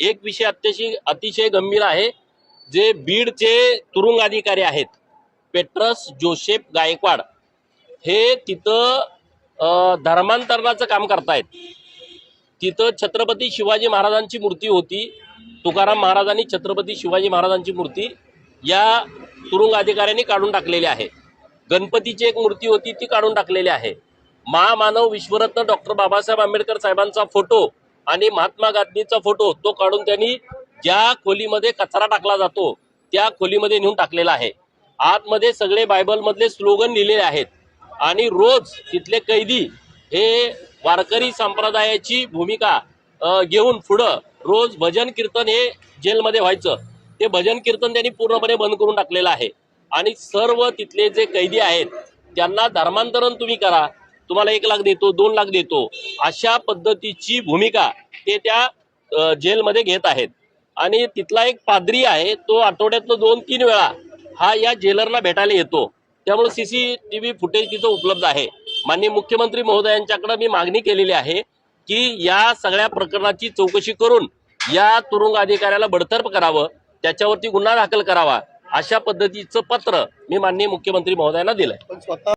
एक विषय अत्यशी अतिशय गंभीर आहे जे बीडचे तुरुंग अधिकारी आहेत. पेट्रस जोसेफ गायकवाड हे तिथं धर्मांतरणाचं काम करतायत. तिथं छत्रपती शिवाजी महाराजांची मूर्ती होती तुकाराम महाराजांनी छत्रपती शिवाजी महाराजांची मूर्ती या तुरुंग अधिकाऱ्यांनी काढून टाकलेली आहे. गणपतीची एक मूर्ती होती ती काढून टाकलेली आहे. महामानव विश्वरत्न डॉक्टर बाबासाहेब आंबेडकर साहेबांचा फोटो आणि महात्मा गांधीचा फोटो तो काढून त्यांनी ज्या खोलीमध्ये कचरा टाकला जातो त्या खोलीमध्ये नेऊन टाकलेला आहे. आतमध्ये सगळे बायबलमधले स्लोगन लिहिलेले आहेत. आणि रोज तिथले कैदी हे वारकरी संप्रदायाची भूमिका घेऊन पुढं रोज भजन कीर्तन हे जेलमध्ये व्हायचं. ते भजन कीर्तन त्यांनी पूर्णपणे बंद करून टाकलेलं आहे. आणि सर्व तिथले जे कैदी आहेत त्यांना धर्मांतरण तुम्ही करा. तुम्हाला एक लाख देतो दोन लाख देतो अशा पद्धतीची भूमिका ते त्या जेलमध्ये घेत आहेत. आणि तिथला एक पादरी आहे तो आठवड्यातनं दोन तीन वेळा हा या जेलरला भेटायला येतो. त्यामुळे सीसीटीव्ही फुटेज तिथं उपलब्ध आहे. माननीय मुख्यमंत्री महोदयांच्याकडे मी मागणी केलेली आहे की या सगळ्या प्रकरणाची चौकशी करून या तुरुंग अधिकाऱ्याला बडतर्फ करावं त्याच्यावरती गुन्हा दाखल करावा अशा पद्धतीचं पत्र मी माननीय मुख्यमंत्री महोदयांना दिलंय. स्वतः